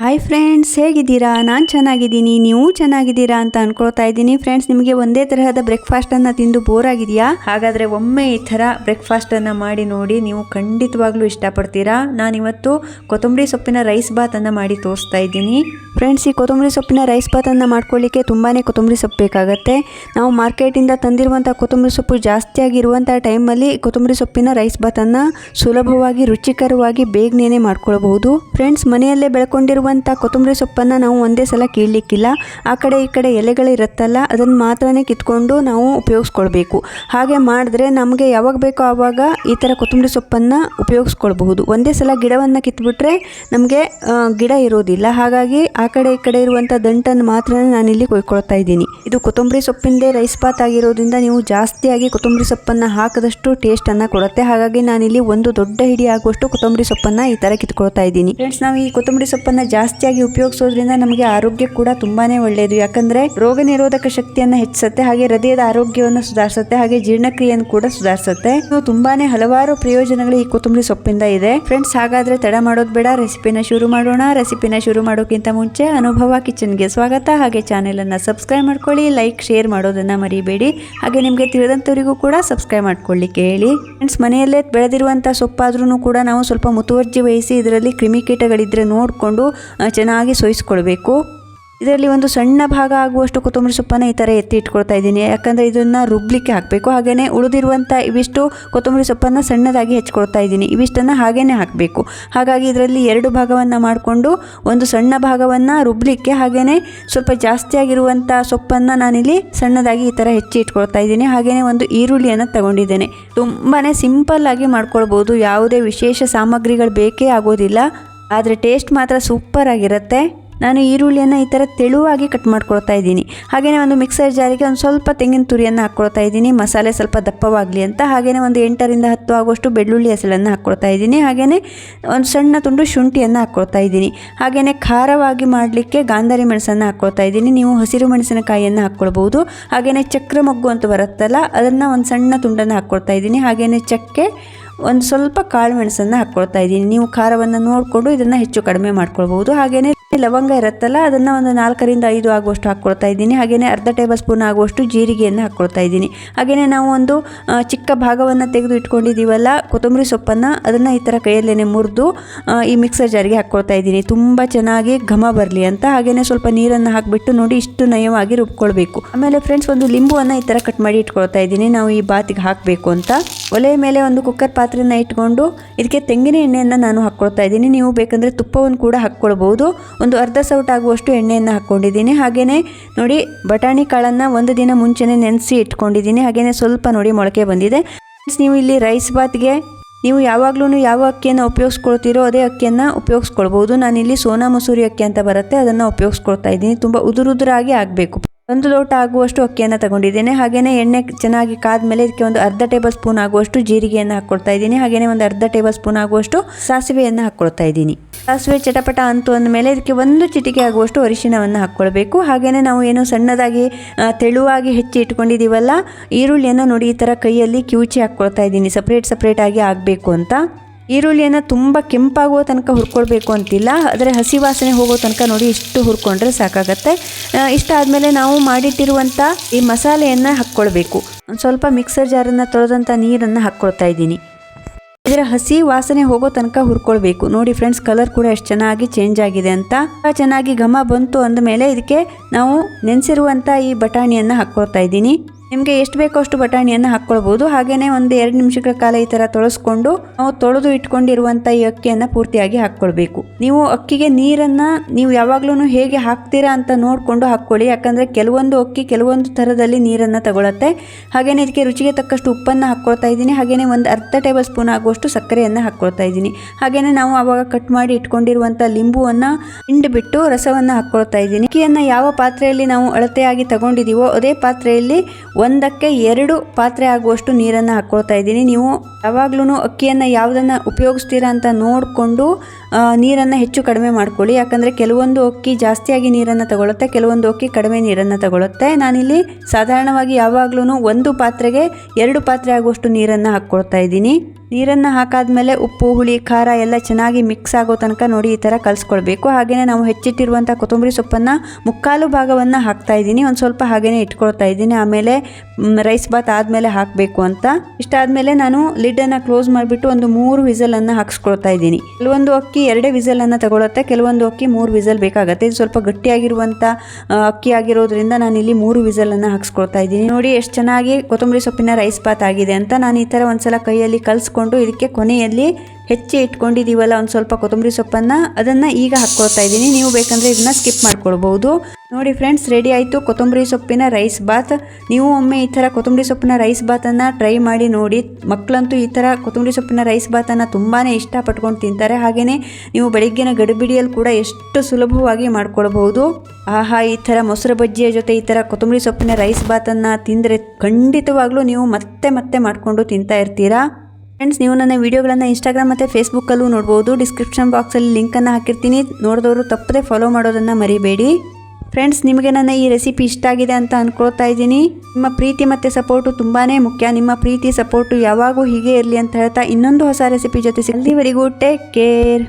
Hi friends ಹೇಗಿದ್ದೀರಾ? ನಾನು ಚೆನ್ನಾಗಿದ್ದೀನಿ. ನೀವು ಚೆನ್ನಾಗಿದ್ದೀರಾ ಅಂತ ಅನ್ಕೊಳ್ತಾ ಇದ್ದೀನಿ. ಫ್ರೆಂಡ್ಸ್ ನಿಮಗೆ ಒಂದೇ ತರಹದ ಬ್ರೇಕ್ಫಾಸ್ಟನ್ನು ತಿಂದು ಬೋರ್ ಆಗಿದೆಯಾ ಹಾಗಾದರೆ ಒಮ್ಮೆ ಈ ಥರ ಬ್ರೇಕ್ಫಾಸ್ಟನ್ನು ಮಾಡಿ ನೋಡಿ ನೀವು ಖಂಡಿತವಾಗ್ಲೂ ಇಷ್ಟಪಡ್ತೀರಾ? ನಾನಿವತ್ತು ಕೊತ್ತಂಬರಿ ಸೊಪ್ಪಿನ ರೈಸ್ ಬಾತನ್ನು ಮಾಡಿ ತೋರಿಸ್ತಾ ಇದ್ದೀನಿ. ಫ್ರೆಂಡ್ಸ್ ಈ ಕೊತ್ತಂಬರಿ ಸೊಪ್ಪಿನ ರೈಸ್ ಬಾತನ್ನು ಮಾಡ್ಕೊಳ್ಳಿಕ್ಕೆ ತುಂಬಾ ಕೊತ್ತಂಬರಿ ಸೊಪ್ಪು ಬೇಕಾಗುತ್ತೆ. ನಾವು ಮಾರ್ಕೆಟಿಂದ ತಂದಿರುವಂಥ ಕೊತ್ತಂಬರಿ ಸೊಪ್ಪು ಜಾಸ್ತಿಯಾಗಿರುವಂಥ ಟೈಮಲ್ಲಿ ಕೊತ್ತಂಬರಿ ಸೊಪ್ಪಿನ ರೈಸ್ ಬಾತನ್ನು ಸುಲಭವಾಗಿ, ರುಚಿಕರವಾಗಿ ಬೇಗನೆ ಮಾಡ್ಕೊಳ್ಬಹುದು. ಫ್ರೆಂಡ್ಸ್ ಮನೆಯಲ್ಲೇ ಬೆಳ್ಕೊಂಡಿರುವಂಥ ಕೊತ್ತಂಬರಿ ಸೊಪ್ಪನ್ನು ನಾವು ಒಂದೇ ಸಲ ಕೀಳಲಿಕ್ಕಿಲ್ಲ. ಆ ಕಡೆ ಈ ಕಡೆ ಎಲೆಗಳಿರುತ್ತಲ್ಲ ಅದನ್ನು ಮಾತ್ರನೇ ಕಿತ್ಕೊಂಡು ನಾವು ಉಪಯೋಗಿಸ್ಕೊಳ್ಬೇಕು. ಹಾಗೆ ಮಾಡಿದ್ರೆ ನಮಗೆ ಯಾವಾಗ ಬೇಕೋ ಆವಾಗ ಈ ಥರ ಕೊತ್ತಂಬರಿ ಸೊಪ್ಪನ್ನು ಉಪಯೋಗಿಸ್ಕೊಳ್ಬಹುದು. ಒಂದೇ ಸಲ ಗಿಡವನ್ನು ಕಿತ್ಬಿಟ್ರೆ ನಮಗೆ ಗಿಡ ಇರೋದಿಲ್ಲ. ಹಾಗಾಗಿ ಆ ಕಡೆ ಈ ಕಡೆ ಇರುವಂಥ ದಂಟನ್ನು ಮಾತ್ರ ನಾನಿಲ್ಲಿ ಕೊಯ್ಕೊಳ್ತಾ ಇದ್ದೀನಿ. ಇದು ಕೊತ್ತಂಬರಿ ಸೊಪ್ಪಿಂದೇ ರೈಸ್ ಬಾತ್ ಆಗಿರೋದ್ರಿಂದ ನೀವು ಜಾಸ್ತಿಯಾಗಿ ಕೊತ್ತಂಬರಿ ಸೊಪ್ಪನ್ನು ಹಾಕದಷ್ಟು ಟೇಸ್ಟನ್ನು ಕೊಡುತ್ತೆ. ಹಾಗಾಗಿ ನಾನಿಲ್ಲಿ ಒಂದು ದೊಡ್ಡ ಹಿಡಿ ಆಗುವಷ್ಟು ಕೊತ್ತಂಬರಿ ಸೊಪ್ಪನ್ನು ಈ ಥರ ಕಿತ್ಕೊಳ್ತಾ ಇದ್ದೀನಿ. ಫ್ರೆಂಡ್ಸ್ ನಾವು ಈ ಕೊತ್ತಂಬರಿ ಸೊಪ್ಪನ್ನು ಜಾಸ್ತಿಯಾಗಿ ಉಪಯೋಗಿಸೋದ್ರಿಂದ ನಮಗೆ ಆರೋಗ್ಯ ಕೂಡ ತುಂಬಾನೇ ಒಳ್ಳೆಯದು ಯಾಕಂದ್ರೆ ರೋಗ ನಿರೋಧಕ ಶಕ್ತಿಯನ್ನು ಹೆಚ್ಚಿಸುತ್ತೆ, ಹಾಗೆ ಹೃದಯದ ಆರೋಗ್ಯವನ್ನು ಸುಧಾರಿಸುತ್ತೆ, ಹಾಗೆ ಜೀರ್ಣಕ್ರಿಯೆಯನ್ನು ಕೂಡ ಸುಧಾರಿಸುತ್ತೆ. ತುಂಬಾನೇ ಹಲವಾರು ಪ್ರಯೋಜನಗಳು ಈ ಕೊತ್ತಂಬರಿ ಸೊಪ್ಪಿಂದ ಇದೆ. ಫ್ರೆಂಡ್ಸ್ ಹಾಗಾದ್ರೆ ತಡ ಮಾಡೋದು ಬೇಡ ರೆಸಿಪಿನ ಶುರು ಮಾಡೋಣ. ರೆಸಿಪಿನ ಶುರು ಮಾಡೋಕ್ಕಿಂತ ಮುಂಚೆ ಅನುಭವ ಕಿಚನ್ಗೆ ಸ್ವಾಗತ. ಹಾಗೆ ಚಾನೆಲ್ ಅನ್ನ ಸಬ್ಸ್ಕ್ರೈಬ್ ಮಾಡ್ಕೊಳ್ಳಿ ಲೈಕ್ ಶೇರ್ ಮಾಡೋದನ್ನ ಮರಿಬೇಡಿ. ಹಾಗೆ ನಿಮಗೆ ತಿಳಿದಂತವರಿಗೂ ಕೂಡ ಸಬ್ಸ್ಕ್ರೈಬ್ ಮಾಡ್ಕೊಳ್ಳಿಕ್ಕೆ ಹೇಳಿ ಫ್ರೆಂಡ್ಸ್ ಮನೆಯಲ್ಲೇ ಬೆಳೆದಿರುವಂತಹ ಸೊಪ್ಪಾದ್ರೂ ಕೂಡ ನಾವು ಸ್ವಲ್ಪ ಮುತುವರ್ಜಿ ವಹಿಸಿ, ಇದರಲ್ಲಿ ಕ್ರಿಮಿಕೀಟಗಳಿದ್ರೆ ನೋಡಿಕೊಂಡು ಚೆನ್ನಾಗಿ ಸೋಯಿಸ್ಕೊಳ್ಬೇಕು. ಇದರಲ್ಲಿ ಒಂದು ಸಣ್ಣ ಭಾಗ ಆಗುವಷ್ಟು ಕೊತ್ತಂಬರಿ ಸೊಪ್ಪನ್ನು ಈ ಥರ ಎತ್ತಿ ಇಟ್ಕೊಳ್ತಾ ಇದ್ದೀನಿ. ಯಾಕಂದರೆ ಇದನ್ನು ರುಬ್ಲಿಕ್ಕೆ ಹಾಕಬೇಕು. ಹಾಗೆಯೇ ಉಳಿದಿರುವಂಥ ಇವಿಷ್ಟು ಕೊತ್ತಂಬರಿ ಸೊಪ್ಪನ್ನು ಸಣ್ಣದಾಗಿ ಹೆಚ್ಕೊಳ್ತಾ ಇದ್ದೀನಿ. ಇವಿಷ್ಟನ್ನು ಹಾಗೆಯೇ ಹಾಕಬೇಕು. ಹಾಗಾಗಿ ಇದರಲ್ಲಿ ಎರಡು ಭಾಗವನ್ನು ಮಾಡಿಕೊಂಡು ಒಂದು ಸಣ್ಣ ಭಾಗವನ್ನು ರುಬ್ಲಿಕ್ಕೆ ಹಾಗೆಯೇ ಸ್ವಲ್ಪ ಜಾಸ್ತಿಯಾಗಿರುವಂಥ ಸೊಪ್ಪನ್ನು ನಾನಿಲ್ಲಿ ಸಣ್ಣದಾಗಿ ಈ ಥರ ಹೆಚ್ಚಿ ಇಟ್ಕೊಳ್ತಾ ಇದ್ದೀನಿ. ಹಾಗೆಯೇ ಒಂದು ಈರುಳ್ಳಿಯನ್ನು ತಗೊಂಡಿದ್ದೇನೆ. ತುಂಬಾ ಸಿಂಪಲ್ಲಾಗಿ ಮಾಡ್ಕೊಳ್ಬೋದು. ಯಾವುದೇ ವಿಶೇಷ ಸಾಮಗ್ರಿಗಳು ಬೇಕೇ ಆಗೋದಿಲ್ಲ. ಆದರೆ ಟೇಸ್ಟ್ ಮಾತ್ರ ಸೂಪರ್ ಆಗಿರುತ್ತೆ. ನಾನು ಈರುಳ್ಳಿಯನ್ನು ಈ ಥರ ತೆಳುವಾಗಿ ಕಟ್ ಮಾಡ್ಕೊಳ್ತಾ ಇದ್ದೀನಿ. ಹಾಗೆಯೇ ಒಂದು ಮಿಕ್ಸರ್ ಜಾರಿಗೆ ಒಂದು ಸ್ವಲ್ಪ ತೆಂಗಿನ ತುರಿಯನ್ನು ಹಾಕ್ಕೊಳ್ತಾ ಇದ್ದೀನಿ. ಮಸಾಲೆ ಸ್ವಲ್ಪ ದಪ್ಪವಾಗಲಿ ಅಂತ. ಹಾಗೆಯೇ ಒಂದು ಎಂಟರಿಂದ ಹತ್ತು ಆಗುವಷ್ಟು ಬೆಳ್ಳುಳ್ಳಿ ಹೆಸಳನ್ನು ಹಾಕ್ಕೊಳ್ತಾ ಇದ್ದೀನಿ. ಹಾಗೆಯೇ ಒಂದು ಸಣ್ಣ ತುಂಡು ಶುಂಠಿಯನ್ನು ಹಾಕ್ಕೊಳ್ತಾ ಇದ್ದೀನಿ. ಹಾಗೆಯೇ ಖಾರವಾಗಿ ಮಾಡಲಿಕ್ಕೆ ಗಾಂಧಾರಿ ಮೆಣಸನ್ನು ಹಾಕ್ಕೊಳ್ತಾ ಇದ್ದೀನಿ. ನೀವು ಹಸಿರು ಮೆಣಸಿನಕಾಯಿಯನ್ನು ಹಾಕ್ಕೊಳ್ಬೋದು ಹಾಗೆಯೇ ಚಕ್ರ ಮೊಗ್ಗು ಅಂತ ಬರುತ್ತಲ್ಲ, ಅದನ್ನು ಒಂದು ಸಣ್ಣ ತುಂಡನ್ನು ಹಾಕ್ಕೊಳ್ತಾ ಇದ್ದೀನಿ. ಹಾಗೆಯೇ ಚಕ್ಕೆ ಒಂದು ಸ್ವಲ್ಪ ಕಾಳು ಮೆಣಸನ್ನು ಹಾಕ್ಕೊಳ್ತಾ ಇದ್ದೀನಿ. ನೀವು ಖಾರವನ್ನು ನೋಡಿಕೊಂಡು ಇದನ್ನು ಹೆಚ್ಚು ಕಡಿಮೆ ಮಾಡ್ಕೊಳ್ಬೋದು ಹಾಗೆಯೇ ಲವಂಗ ಇರುತ್ತಲ್ಲ, ಅದನ್ನು ಒಂದು ನಾಲ್ಕರಿಂದ ಐದು ಆಗುವಷ್ಟು ಹಾಕ್ಕೊಳ್ತಾ ಇದ್ದೀನಿ. ಹಾಗೆಯೇ ಅರ್ಧ ಟೇಬಲ್ ಸ್ಪೂನ್ ಆಗುವಷ್ಟು ಜೀರಿಗೆಯನ್ನು ಹಾಕ್ಕೊಳ್ತಾ ಇದ್ದೀನಿ. ಹಾಗೆಯೇ ನಾವು ಒಂದು ಚಿಕ್ಕ ಭಾಗವನ್ನು ತೆಗೆದು ಇಟ್ಕೊಂಡಿದ್ದೀವಲ್ಲ, ಕೊತ್ತಂಬರಿ ಸೊಪ್ಪನ್ನು, ಅದನ್ನು ಈ ಥರ ಕೈಯಲ್ಲೇ ಮುರಿದು ಈ ಮಿಕ್ಸರ್ ಜಾರಿಗೆ ಹಾಕ್ಕೊಳ್ತಾ ಇದ್ದೀನಿ. ತುಂಬ ಚೆನ್ನಾಗಿ ಘಮ ಬರಲಿ ಅಂತ. ಹಾಗೆಯೇ ಸ್ವಲ್ಪ ನೀರನ್ನು ಹಾಕಿಬಿಟ್ಟು ನೋಡಿ ಇಷ್ಟು ನಯವಾಗಿ ರುಬ್ಕೊಳ್ಬೇಕು. ಆಮೇಲೆ ಫ್ರೆಂಡ್ಸ್ ಒಂದು ಲಿಂಬುವನ್ನು ಈ ಥರ ಕಟ್ ಮಾಡಿ ಇಟ್ಕೊಳ್ತಾ ಇದ್ದೀನಿ. ನಾವು ಈ ಬಾತಿಗೆ ಹಾಕಬೇಕು ಅಂತ. ಒಲೆ ಮೇಲೆ ಒಂದು ಕುಕ್ಕರ್ ಪಾತ್ರೆಯನ್ನು ಇಟ್ಕೊಂಡು ಇದಕ್ಕೆ ತೆಂಗಿನ ಎಣ್ಣೆಯನ್ನು ನಾನು ಹಾಕ್ಕೊಳ್ತಾ ಇದ್ದೀನಿ. ನೀವು ಬೇಕಂದರೆ ತುಪ್ಪವನ್ನು ಕೂಡ ಹಾಕ್ಕೊಳ್ಬೋದು ಒಂದು ಅರ್ಧ ಸೌಟ್ ಆಗುವಷ್ಟು ಎಣ್ಣೆಯನ್ನು ಹಾಕ್ಕೊಂಡಿದ್ದೀನಿ. ಹಾಗೆಯೇ ನೋಡಿ, ಬಟಾಣಿ ಕಾಳನ್ನು ಒಂದು ದಿನ ಮುಂಚೆನೇ ನೆನೆಸಿ ಇಟ್ಕೊಂಡಿದ್ದೀನಿ. ಹಾಗೆಯೇ ಸ್ವಲ್ಪ ನೋಡಿ ಮೊಳಕೆ ಬಂದಿದೆ. ನೀವು ಇಲ್ಲಿ ರೈಸ್ ಬಾತ್ಗೆ ನೀವು ಯಾವಾಗಲೂ ಯಾವ ಅಕ್ಕಿಯನ್ನು ಉಪಯೋಗಿಸ್ಕೊಳ್ತೀರೋ ಅದೇ ಅಕ್ಕಿಯನ್ನು ಉಪಯೋಗಿಸ್ಕೊಳ್ಬೋದು ನಾನಿಲ್ಲಿ ಸೋನಾ ಮಸೂರಿ ಅಕ್ಕಿ ಅಂತ ಬರುತ್ತೆ. ಅದನ್ನು ಉಪಯೋಗಿಸ್ಕೊಳ್ತಾ ಇದ್ದೀನಿ. ತುಂಬ ಉದುರುದುರಾಗಿ ಆಗಬೇಕು. ಒಂದು ಲೋಟ ಆಗುವಷ್ಟು ಅಕ್ಕಿಯನ್ನು ತಗೊಂಡಿದ್ದೇನೆ. ಹಾಗೆಯೇ ಎಣ್ಣೆ ಚೆನ್ನಾಗಿ ಕಾದ್ಮೇಲೆ ಇದಕ್ಕೆ ಒಂದು ಅರ್ಧ ಟೇಬಲ್ ಸ್ಪೂನ್ ಆಗುವಷ್ಟು ಜೀರಿಗೆಯನ್ನು ಹಾಕ್ಕೊಳ್ತಾ ಇದ್ದೀನಿ. ಹಾಗೆಯೇ ಒಂದು ಅರ್ಧ ಟೇಬಲ್ ಸ್ಪೂನ್ ಆಗುವಷ್ಟು ಸಾಸಿವೆಯನ್ನು ಹಾಕ್ಕೊಳ್ತಾ ಇದ್ದೀನಿ. ಸಾಸಿವೆ ಚಟಪಟ ಅಂತು ಅಂದಮೇಲೆ ಇದಕ್ಕೆ ಒಂದು ಚಿಟಿಕೆ ಆಗುವಷ್ಟು ಅರಿಶಿಣವನ್ನು ಹಾಕ್ಕೊಳ್ಬೇಕು. ಹಾಗೆಯೇ ನಾವು ಏನು ಸಣ್ಣದಾಗಿ ತೆಳುವಾಗಿ ಹೆಚ್ಚಿ ಇಟ್ಕೊಂಡಿದ್ದೀವಲ್ಲ, ಈರುಳ್ಳಿಯನ್ನು ನೋಡಿ ಈ ಥರ ಕೈಯಲ್ಲಿ ಕಿವುಚಿ ಹಾಕ್ಕೊಳ್ತಾ ಇದ್ದೀನಿ. ಸಪ್ರೇಟ್ ಸಪ್ರೇಟಾಗಿ ಆಗಬೇಕು ಅಂತ. ಈರುಳ್ಳಿಯನ್ನು ತುಂಬ ಕೆಂಪಾಗುವ ತನಕ ಹುರ್ಕೊಳ್ಬೇಕು ಅಂತಿಲ್ಲ. ಆದರೆ ಹಸಿ ವಾಸನೆ ಹೋಗೋ ತನಕ ನೋಡಿ ಇಷ್ಟು ಹುರ್ಕೊಂಡ್ರೆ ಸಾಕಾಗತ್ತೆ. ಇಷ್ಟ ಆದಮೇಲೆ ನಾವು ಮಾಡಿಟ್ಟಿರುವಂಥ ಈ ಮಸಾಲೆಯನ್ನು ಹಾಕ್ಕೊಳ್ಬೇಕು. ಸ್ವಲ್ಪ ಮಿಕ್ಸರ್ ಜಾರನ್ನು ತೊಳೆದಂಥ ನೀರನ್ನು ಹಾಕ್ಕೊಳ್ತಾ ಇದ್ದೀನಿ. ಇದರ ಹಸಿ ವಾಸನೆ ಹೋಗೋ ತನಕ ಹುರ್ಕೊಳ್ಬೇಕು. ನೋಡಿ ಫ್ರೆಂಡ್ಸ್, ಕಲರ್ ಕೂಡ ಎಷ್ಟು ಚೆನ್ನಾಗಿ ಚೇಂಜ್ ಆಗಿದೆ ಅಂತ. ಚೆನ್ನಾಗಿ ಘಮ ಬಂತು ಅಂದಮೇಲೆ ಇದಕ್ಕೆ ನಾವು ನೆನೆಸಿರುವಂಥ ಈ ಬಟಾಣಿಯನ್ನು ಹಾಕ್ಕೊಳ್ತಾ ಇದ್ದೀನಿ. ನಿಮಗೆ ಎಷ್ಟು ಬೇಕೋ ಅಷ್ಟು ಬಟಾಣಿಯನ್ನು ಹಾಕ್ಕೊಳ್ಬೋದು. ಹಾಗೆಯೇ ಒಂದು ಎರಡು ನಿಮಿಷಗಳ ಕಾಲ ಈ ಥರ ತೊಳಸ್ಕೊಂಡು ನಾವು ತೊಳೆದು ಇಟ್ಕೊಂಡಿರುವಂಥ ಈ ಅಕ್ಕಿಯನ್ನು ಪೂರ್ತಿಯಾಗಿ ಹಾಕ್ಕೊಳ್ಬೇಕು. ನೀವು ಅಕ್ಕಿಗೆ ನೀರನ್ನು ನೀವು ಯಾವಾಗಲೂ ಹೇಗೆ ಹಾಕ್ತೀರಾ ಅಂತ ನೋಡಿಕೊಂಡು ಹಾಕ್ಕೊಳ್ಳಿ. ಯಾಕಂದರೆ ಕೆಲವೊಂದು ಅಕ್ಕಿ ಕೆಲವೊಂದು ಥರದಲ್ಲಿ ನೀರನ್ನು ತಗೊಳತ್ತೆ. ಹಾಗೆಯೇ ಇದಕ್ಕೆ ರುಚಿಗೆ ತಕ್ಕಷ್ಟು ಉಪ್ಪನ್ನು ಹಾಕ್ಕೊಳ್ತಾ ಇದ್ದೀನಿ. ಹಾಗೆಯೇ ಒಂದು ಅರ್ಧ ಟೇಬಲ್ ಸ್ಪೂನ್ ಆಗುವಷ್ಟು ಸಕ್ಕರೆಯನ್ನು ಹಾಕ್ಕೊಳ್ತಾ ಇದ್ದೀನಿ. ಹಾಗೆಯೇ ನಾವು ಆವಾಗ ಕಟ್ ಮಾಡಿ ಇಟ್ಕೊಂಡಿರುವಂಥ ಲಿಂಬುವನ್ನು ಹಿಂಡಿಬಿಟ್ಟು ರಸವನ್ನು ಹಾಕ್ಕೊಳ್ತಾ ಇದ್ದೀನಿ. ಅಕ್ಕಿಯನ್ನು ಯಾವ ಪಾತ್ರೆಯಲ್ಲಿ ನಾವು ಅಳತೆಯಾಗಿ ತಗೊಂಡಿದ್ದೀವೋ ಅದೇ ಪಾತ್ರೆಯಲ್ಲಿ ಒಂದಕ್ಕೆ ಎರಡು ಪಾತ್ರೆ ಆಗುವಷ್ಟು ನೀರನ್ನು ಹಾಕ್ಕೊಳ್ತಾ ಇದ್ದೀನಿ. ನೀವು ಯಾವಾಗ್ಲೂ ಅಕ್ಕಿಯನ್ನು ಯಾವುದನ್ನು ಉಪಯೋಗಿಸ್ತೀರಾ ಅಂತ ನೋಡಿಕೊಂಡು ನೀರನ್ನು ಹೆಚ್ಚು ಕಡಿಮೆ ಮಾಡ್ಕೊಳ್ಳಿ. ಯಾಕಂದರೆ ಕೆಲವೊಂದು ಅಕ್ಕಿ ಜಾಸ್ತಿಯಾಗಿ ನೀರನ್ನು ತಗೊಳುತ್ತೆ, ಕೆಲವೊಂದು ಅಕ್ಕಿ ಕಡಿಮೆ ನೀರನ್ನು ತಗೊಳುತ್ತೆ. ನಾನಿಲ್ಲಿ ಸಾಧಾರಣವಾಗಿ ಯಾವಾಗಲೂ ಒಂದು ಪಾತ್ರೆಗೆ ಎರಡು ಪಾತ್ರೆ ಆಗುವಷ್ಟು ನೀರನ್ನು ಹಾಕ್ಕೊಳ್ತಾ ಇದ್ದೀನಿ. ನೀರನ್ನು ಹಾಕಾದ್ಮೇಲೆ ಉಪ್ಪು, ಹುಳಿ, ಖಾರ ಎಲ್ಲ ಚೆನ್ನಾಗಿ ಮಿಕ್ಸ್ ಆಗೋ ತನಕ ನೋಡಿ ಈ ಥರ ಕಲಿಸ್ಕೊಳ್ಬೇಕು. ಹಾಗೆಯೇ ನಾವು ಹೆಚ್ಚಿಟ್ಟಿರುವಂಥ ಕೊತ್ತಂಬರಿ ಸೊಪ್ಪನ್ನು ಮುಕ್ಕಾಲು ಭಾಗವನ್ನು ಹಾಕ್ತಾ ಇದ್ದೀನಿ. ಒಂದು ಸ್ವಲ್ಪ ಹಾಗೆಯೇ ಇಟ್ಕೊಳ್ತಾ ಇದ್ದೀನಿ. ಆಮೇಲೆ ರೈಸ್ ಬಾತ್ ಆದಮೇಲೆ ಹಾಕಬೇಕು ಅಂತ. ಇಷ್ಟಾದಮೇಲೆ ನಾನು ಲಿಡ್ಡನ್ನು ಕ್ಲೋಸ್ ಮಾಡಿಬಿಟ್ಟು ಒಂದು ಮೂರು ವಿಸಲನ್ನು ಹಾಕ್ಸ್ಕೊಳ್ತಾ ಇದ್ದೀನಿ. ಕೆಲವೊಂದು ಅಕ್ಕಿ ಎರಡೇ ವಿಸಲನ್ನು ತಗೊಳುತ್ತೆ. ಕೆಲವೊಂದು ಅಕ್ಕಿ ಮೂರು ವಿಸಲ್ ಬೇಕಾಗುತ್ತೆ. ಇದು ಸ್ವಲ್ಪ ಗಟ್ಟಿಯಾಗಿರುವಂಥ ಅಕ್ಕಿ ಆಗಿರೋದ್ರಿಂದ ನಾನು ಇಲ್ಲಿ ಮೂರು ವಿಸಲನ್ನು ಹಾಕ್ಸ್ಕೊಳ್ತಾ ಇದ್ದೀನಿ. ನೋಡಿ ಎಷ್ಟು ಚೆನ್ನಾಗಿ ಕೊತ್ತಂಬರಿ ಸೊಪ್ಪಿನ ರೈಸ್ ಬಾತ್ ಆಗಿದೆ ಅಂತ ನಾನು ಈ ಥರ ಒಂದ್ಸಲ ಕೈಯಲ್ಲಿ ಕಲಿಸ್ಕೊಂಡು ಇದಕ್ಕೆ ಕೊನೆಯಲ್ಲಿ ಹೆಚ್ಚಿ ಇಟ್ಕೊಂಡಿದ್ದೀವಲ್ಲ ಒಂದು ಸ್ವಲ್ಪ ಕೊತ್ತಂಬರಿ ಸೊಪ್ಪನ್ನು, ಅದನ್ನು ಈಗ ಹಾಕ್ಕೊಳ್ತಾ ಇದ್ದೀನಿ. ನೀವು ಬೇಕಂದರೆ ಇದನ್ನ ಸ್ಕಿಪ್ ಮಾಡ್ಕೊಳ್ಬೋದು ನೋಡಿ ಫ್ರೆಂಡ್ಸ್ ರೆಡಿ ಆಯಿತು. ಕೊತ್ತಂಬರಿ ಸೊಪ್ಪಿನ ರೈಸ್ ಬಾತ್ ನೀವು ಒಮ್ಮೆ ಈ ಥರ ಕೊತ್ತಂಬರಿ ಸೊಪ್ಪಿನ ರೈಸ್ ಬಾತನ್ನು ಟ್ರೈ ಮಾಡಿ ನೋಡಿ. ಮಕ್ಕಳಂತೂ ಈ ಥರ ಕೊತ್ತಂಬರಿ ಸೊಪ್ಪಿನ ರೈಸ್ ಬಾತನ್ನು ತುಂಬಾ ಇಷ್ಟಪಟ್ಕೊಂಡು ತಿಂತಾರೆ. ಹಾಗೆಯೇ ನೀವು ಬೆಳಿಗ್ಗಿನ ಗಡಿಬಿಡಿಯಲ್ಲಿ ಕೂಡ ಎಷ್ಟು ಸುಲಭವಾಗಿ ಮಾಡ್ಕೊಳ್ಬಹುದು. ಆಹಾ, ಈ ಥರ ಮೊಸರು ಬಜ್ಜಿಯ ಜೊತೆ ಈ ಥರ ಕೊತ್ತಂಬರಿ ಸೊಪ್ಪಿನ ರೈಸ್ ಬಾತನ್ನು ತಿಂದರೆ ಖಂಡಿತವಾಗ್ಲೂ ನೀವು ಮತ್ತೆ ಮತ್ತೆ ಮಾಡಿಕೊಂಡು ತಿಂತಾ ಇರ್ತೀರಾ? ಫ್ರೆಂಡ್ಸ್ ನೀವು ನನ್ನ ವಿಡಿಯೋಗಳನ್ನು ಇನ್ಸ್ಟಾಗ್ರಾಮ್ ಮತ್ತು ಫೇಸ್ಬುಕ್ಕಲ್ಲೂ ನೋಡ್ಬೋದು. ಡಿಸ್ಕ್ರಿಪ್ಷನ್ ಬಾಕ್ಸಲ್ಲಿ ಲಿಂಕನ್ನು ಹಾಕಿರ್ತೀನಿ. ನೋಡಿದವರು ತಪ್ಪದೆ ಫಾಲೋ ಮಾಡೋದನ್ನು ಮರಿಬೇಡಿ. ಫ್ರೆಂಡ್ಸ್ ನಿಮಗೆ ನನ್ನ ಈ ರೆಸಿಪಿ ಇಷ್ಟ ಆಗಿದೆ ಅಂತ ಅಂದ್ಕೊಳ್ತಾ ಇದ್ದೀನಿ. ನಿಮ್ಮ ಪ್ರೀತಿ ಮತ್ತು ಸಪೋರ್ಟು ತುಂಬಾ ಮುಖ್ಯ. ನಿಮ್ಮ ಪ್ರೀತಿ ಸಪೋರ್ಟು ಯಾವಾಗೂ ಹೀಗೆ ಇರಲಿ ಅಂತ ಹೇಳ್ತಾ ಇನ್ನೊಂದು ಹೊಸ ರೆಸಿಪಿ ಜೊತೆ ಸಿಗಲಿವರೆಗೂ ಟೇಕ್ ಕೇರ್